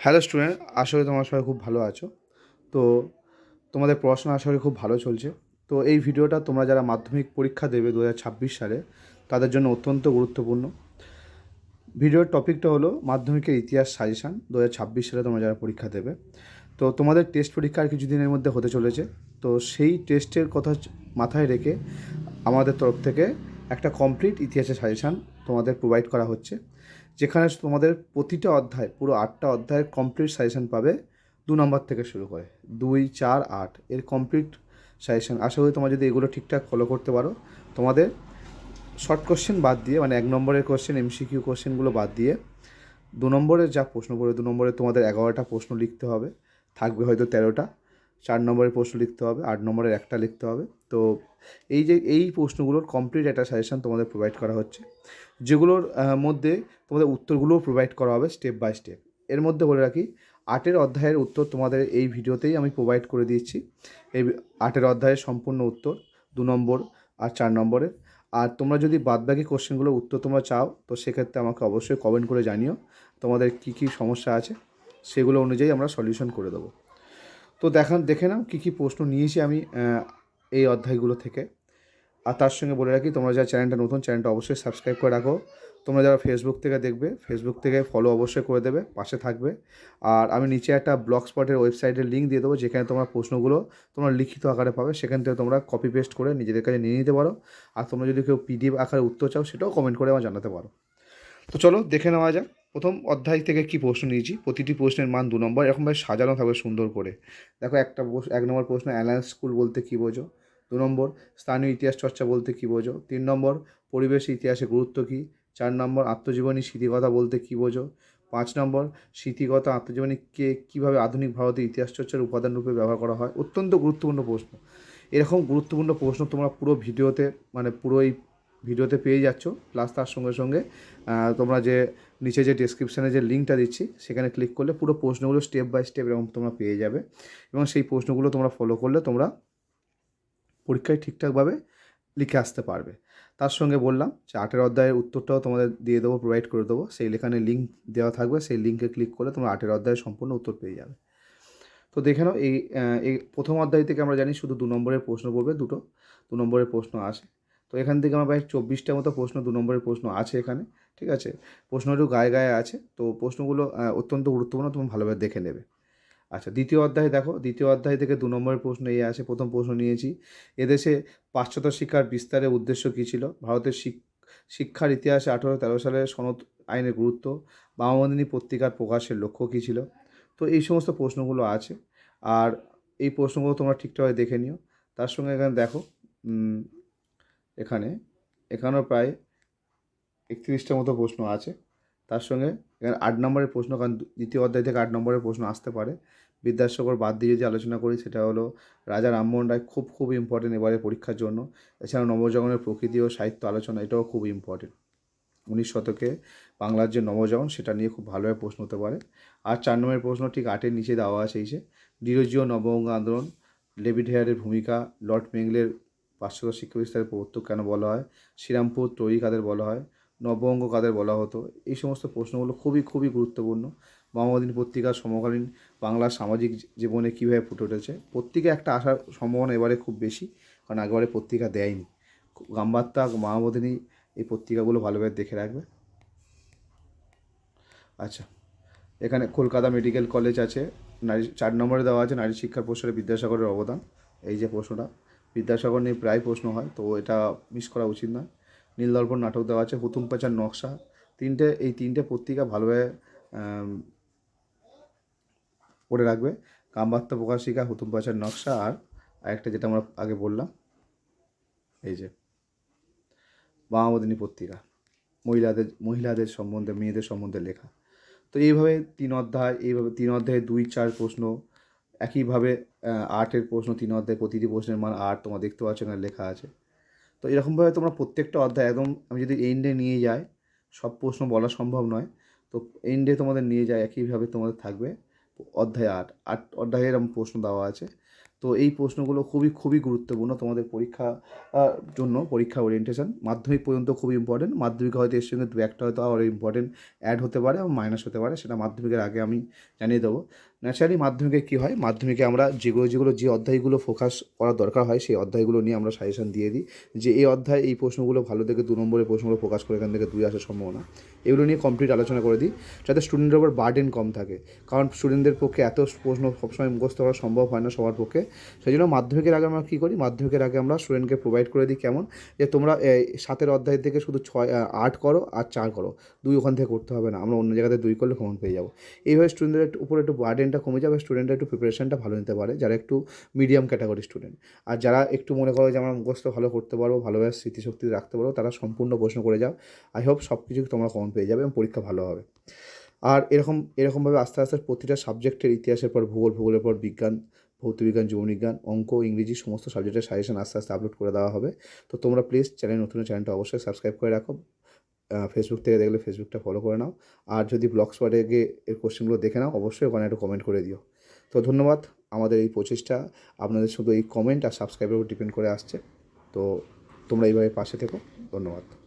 Hello student করি তোমরা সবাই খুব ভালো আছো। তো তোমাদের পড়াশোনা আশা করি খুব ভালো চলছে। তো এই ভিডিওটা তোমরা যারা মাধ্যমিক পরীক্ষা দেবে দু হাজার ছাব্বিশ সালে, তাদের জন্য অত্যন্ত গুরুত্বপূর্ণ। ভিডিওর টপিকটা হলো মাধ্যমিকের ইতিহাস সাজেশান দু হাজার ছাব্বিশ সালে তোমরা যারা পরীক্ষা দেবে। তো তোমাদের টেস্ট পরীক্ষা আর কিছুদিনের মধ্যে হতে চলেছে। তো সেই টেস্টের কথা মাথায় রেখে আমাদের তরফ থেকে একটা কমপ্লিট ইতিহাসের সাজেশান তোমাদের প্রোভাইড করা হচ্ছে। যেখানে তোমাদের প্রতিটা অধ্যায়, পুরো আটটা অধ্যায়ের কমপ্লিট সাজেশান পাবে দু নম্বর থেকে শুরু করে। দুই, চার, আট, এর কমপ্লিট সাজেশান আশা করি তোমরা যদি এগুলো ঠিকঠাক ফলো করতে পারো, তোমাদের শর্ট কোশ্চেন বাদ দিয়ে মানে এক নম্বরের কোশ্চেন এমসিকিউ কোশ্চেনগুলো বাদ দিয়ে, দু নম্বরের যা প্রশ্ন পড়ে দু নম্বরে তোমাদের এগারোটা প্রশ্ন লিখতে হবে। থাকবে হয়তো তেরোটা। চার নম্বরের প্রশ্ন লিখতে হবে, আট নম্বরের একটা লিখতে হবে। তো এই যে, এই প্রশ্নগুলোর কমপ্লিট একটা সাজেশান তোমাদের প্রোভাইড করা হচ্ছে, যেগুলোর মধ্যে তোমাদের উত্তরগুলোও প্রোভাইড করা হবে স্টেপ বাই স্টেপ এর মধ্যে বলে রাখি, আটের অধ্যায়ের উত্তর তোমাদের এই ভিডিওতেই আমি প্রোভাইড করে দিচ্ছি এই আটের অধ্যায়ের সম্পূর্ণ উত্তর, দু নম্বর আর চার নম্বরের। আর তোমরা যদি বাদবাকি কোশ্চেনগুলোর উত্তর তোমরা চাও, তো সেক্ষেত্রে আমাকে অবশ্যই কমেন্ট করে জানিও, তোমাদের কী কী সমস্যা আছে, সেগুলো অনুযায়ী আমরা সলিউশন করে দেবো। তো দেখান দেখে নাও কী কী প্রশ্ন নিয়েছি আমি এই অধ্যায়গুলো থেকে। আর তার সঙ্গে বলে রাখি, তোমরা যারা চ্যানেলটা নতুন, চ্যানেলটা অবশ্যই সাবস্ক্রাইব করে রাখো। তোমরা যারা ফেসবুক থেকে দেখবে ফেসবুক থেকে ফলো অবশ্যই করে দেবে, পাশে থাকবে। আর আমি নিচে একটা ব্লগ স্পটের ওয়েবসাইটের লিঙ্ক দিয়ে দেবো, যেখানে তোমরা প্রশ্নগুলো তোমরা লিখিত আকারে পাবে। সেখান থেকে তোমরা কপি পেস্ট করে নিজেদের কাছে নিয়ে নিতে পারো। আর তোমরা যদি কেউ পিডিএফ আকারে উত্তর চাও, সেটাও কমেন্ট করে আমার জানাতে পারো। তো চলো, দেখে নেওয়া যাক। প্রথম অধ্যায় থেকে কি প্রশ্ন নিয়েছি? প্রতিটি প্রশ্নের মান দু নম্বর, এরকমভাবে সাজানো থাকবে সুন্দর করে। দেখো, একটা এক নম্বর প্রশ্ন, অ্যালায়েন্স স্কুল বলতে কী বোঝো? দু নম্বর, স্থানীয় ইতিহাস চর্চা বলতে কী বোঝো? তিন নম্বর, পরিবেশ ইতিহাসে গুরুত্ব কী? চার নম্বর, আত্মজীবনী স্মৃতিকথা বলতে কী বোঝো? পাঁচ নম্বর, স্মৃতিকথা আত্মজীবনীকে কীভাবে আধুনিক ভারতের ইতিহাস চর্চার উপাদান রূপে ব্যবহার করা হয়? অত্যন্ত গুরুত্বপূর্ণ প্রশ্ন। এরকম গুরুত্বপূর্ণ প্রশ্ন তোমরা পুরো ভিডিওতে মানে পুরো এই ভিডিওতে পেয়ে যাচ্ছ প্লাস তার সঙ্গে সঙ্গে তোমরা যে নিচে যে ডেসক্রিপশানে যে লিঙ্কটা দিচ্ছি, সেখানে ক্লিক করলে পুরো প্রশ্নগুলো স্টেপ বাই স্টেপ এরকম তোমরা পেয়ে যাবে। এবং সেই প্রশ্নগুলো তোমরা ফলো করলে তোমরা পরীক্ষায় ঠিকঠাকভাবে লিখে আসতে পারবে। তার সঙ্গে বললাম যে আটের অধ্যায়ের উত্তরটাও তোমাদের দিয়ে দেবো প্রোভাইড করে দেবো। সেই লেখানে লিঙ্ক দেওয়া থাকবে, সেই লিঙ্কে ক্লিক করলে তোমরা আটের অধ্যায়ের সম্পূর্ণ উত্তর পেয়ে যাবে। তো দেখে নাও এই প্রথম অধ্যায় থেকে আমরা জানি শুধু দু নম্বরের প্রশ্ন পড়বে দুটো, দু নম্বরের প্রশ্ন আসে। তো এখান থেকে আমার প্রায় চব্বিশটা মতো প্রশ্ন, দু নম্বরের প্রশ্ন আছে এখানে, ঠিক আছে? প্রশ্ন একটু গায়ে গায়ে আছে, তো প্রশ্নগুলো অত্যন্ত গুরুত্বপূর্ণ, তুমি ভালোভাবে দেখে নেবে। আচ্ছা দ্বিতীয় অধ্যায় দেখো, দ্বিতীয় অধ্যায় থেকে দু নম্বরের প্রশ্ন এই আছে, প্রথম প্রশ্ন নিয়েছি। এদেশে পাশ্চাত্য শিক্ষার বিস্তারের উদ্দেশ্য কী ছিল? ভারতের শিক্ষার ইতিহাসে আঠারো তেরো সালে সনদ আইনের গুরুত্ব বামবন্দিনী পত্রিকার প্রকাশের লক্ষ্য কী ছিল? তো এই সমস্ত প্রশ্নগুলো আছে, আর এই প্রশ্নগুলো তোমরা ঠিকঠাকভাবে দেখে নিও। তার সঙ্গে এখানে দেখো এখানে। এখানেও প্রায় একত্রিশটার মতো প্রশ্ন আছে। তার সঙ্গে এখানে আট নম্বরের প্রশ্ন, কারণ দ্বিতীয় অধ্যায় থেকে আট নম্বরের প্রশ্ন আসতে পারে। বিদ্যাসাগর বাদ দিয়ে যদি আলোচনা করি, সেটা হলো রাজা রামমোহন রায় খুব খুব ইম্পর্টেন্ট এবারে পরীক্ষার জন্য। এছাড়াও নবজাগরণের প্রকৃতি ও সাহিত্য আলোচনা, এটাও খুব ইম্পর্টেন্ট উনিশ শতকে বাংলার যে নবজাগরণ, সেটা নিয়ে খুব ভালোভাবে প্রশ্ন হতে পারে। আর চার নম্বরের প্রশ্ন ঠিক আটের নিচে দেওয়া আছে এই যে, ডিরোজিও নববঙ্গ আন্দোলন, ডেভিড হেয়ারের ভূমিকা, লর্ড মেংলের পাশ্চাত্য শিক্ষা বিস্তারের প্রবর্তক কেন বলা হয়? শ্রীরামপুর ত্রয়ী কাদের বলা হয়? নববঙ্গ কাদের বলা হতো? এই সমস্ত প্রশ্নগুলো খুবই খুবই গুরুত্বপূর্ণ। বামাদিন পত্রিকার সমকালীন বাংলার সামাজিক জীবনে কীভাবে ফুটে উঠেছে? পত্রিকা একটা আসার সম্ভাবনা এবারে খুব বেশি, কারণ আগেবারে পত্রিকা দেয়নি। গাম্বার্তা, মাহমুদিনী এই পত্রিকাগুলো ভালোভাবে দেখে রাখবে। আচ্ছা এখানে কলকাতা মেডিকেল কলেজ আছে। নারী, চার নম্বরে দেওয়া আছে নারী শিক্ষার প্রসারে বিদ্যাসাগরের অবদান। এই যে প্রশ্নটা। বিদ্যাসাগর নিয়ে প্রায় প্রশ্ন হয়, তো এটা মিস করা উচিত নয়। নীলদর্পণ নাটক দেওয়া আছে, হুতুম পাচার নকশা। তিনটে, এই তিনটে পত্রিকা ভালোভাবে পড়ে রাখবে। কামবার্তা প্রকাশিকা, হুতুম পাচার নকশা আর আরেকটা যেটা আমরা আগে বললাম, এই যে, বামাবদিনী পত্রিকা, মহিলাদের মহিলাদের সম্বন্ধে, মেয়েদের সম্বন্ধে লেখা। তো এইভাবে তিন অধ্যায়, এইভাবে তিন অধ্যায়ে দুই, চার প্রশ্ন একইভাবে আর্টের প্রশ্ন, তিন অধ্যায় প্রতিটি প্রশ্নের মান আর্ট তোমরা দেখতে পাচ্ছ এখানে লেখা আছে। তো এরকমভাবে তোমরা প্রত্যেকটা অধ্যায় একদম, আমি যদি এন্ডে নিয়ে যাই, সব প্রশ্ন বলা সম্ভব নয়। তো এন্ডে তোমাদের নিয়ে যায় একইভাবে তোমাদের থাকবে অধ্যায় আট। আট অধ্যায়ে এরকম প্রশ্ন দেওয়া আছে। তো এই প্রশ্নগুলো খুবই খুবই গুরুত্বপূর্ণ তোমাদের পরীক্ষা জন্য, পরীক্ষা ওরিয়েন্টেশন মাধ্যমিক পর্যন্ত খুবই ইম্পর্টেন্ট মাধ্যমিকে হয়তো এর সঙ্গে দু একটা হয়তো আরও ইম্পর্টেন্ট অ্যাড হতে পারে এবং মাইনাস হতে পারে, সেটা মাধ্যমিকের আগে আমি জানিয়ে দেবো। ন্যাচারালি মাধ্যমিকে কী হয়? মাধ্যমিকে আমরা যেগুলো যেগুলো, যে অধ্যায়গুলো ফোকাস করার দরকার হয়, সেই অধ্যায়গুলো নিয়ে আমরা সাজেশন দিয়ে দিই যে এই অধ্যায়, এই প্রশ্নগুলো ভালো থেকে দু নম্বরের প্রশ্নগুলো ফোকাস করে এখান থেকে দুই আসার সম্ভাবনা। এগুলো নিয়ে কমপ্লিট আলোচনা করে দিই, যাতে স্টুডেন্টের ওপর বার্ডেন কম থাকে। কারণ স্টুডেন্টদের পক্ষে এত প্রশ্ন সবসময় মুখস্থ করা সম্ভব হয় না সবার পক্ষে। সেই জন্য মাধ্যমিকের আগে আমরা কী করি? মাধ্যমিকের আগে আমরা স্টুডেন্টকে প্রোভাইড করে দিই কেমন? যে তোমরা সাতের অধ্যায় থেকে শুধু ছয় আট করো আর চার করো। দুই ওখান থেকে করতে হবে না। আমরা অন্য জায়গাতে দুই করলে কমন পেয়ে যাব। এইভাবে স্টুডেন্টদের উপরে একটু বার্ডেনটা কমে যাবে স্টুডেন্টরা একটু প্রিপারেশনটা ভালো নিতে পারে, যারা একটু মিডিয়াম ক্যাটাগরি স্টুডেন্ট আর যারা একটু মনে করো যে, আমরা মুখস্থ ভালো করতে পারব ভালোভাবে স্মৃতিশক্তি রাখতে পারব তারা সম্পূর্ণ প্রশ্ন করে যাও আই হোপ সব কিছু তোমরা কমন পেয়ে যাবে এবং পরীক্ষা ভালো হবে। আর এরকম, এরকমভাবে আস্তে আস্তে প্রতিটা সাবজেক্টের ইতিহাসের পর, ভূগোল, ভূগোলের পর, বিজ্ঞান, ভৌতবিজ্ঞান, জীববিজ্ঞান, অঙ্ক, ইংরেজি, সমস্ত সাবজেক্টের সাজেশন আস্তে আস্তে আপলোড করে দেওয়া হবে। তো তোমরা প্লিজ চ্যানেল নতুন চ্যানেলটা অবশ্যই সাবস্ক্রাইব করে রাখো। ফেসবুক থেকে দেখলে ফেসবুকটা ফলো করে নাও। আর যদি ব্লগ স্পটে গিয়ে এর কোশ্চেনগুলো দেখে নাও, অবশ্যই ওখানে একটু কমেন্ট করে দিও। তো ধন্যবাদ আমাদের এই প্রচেষ্টা। আপনাদের শুধু এই কমেন্ট আর সাবস্ক্রাইবের উপর ডিপেন্ড করে আসছে। তো তোমরা এইভাবে পাশে থেকো। ধন্যবাদ।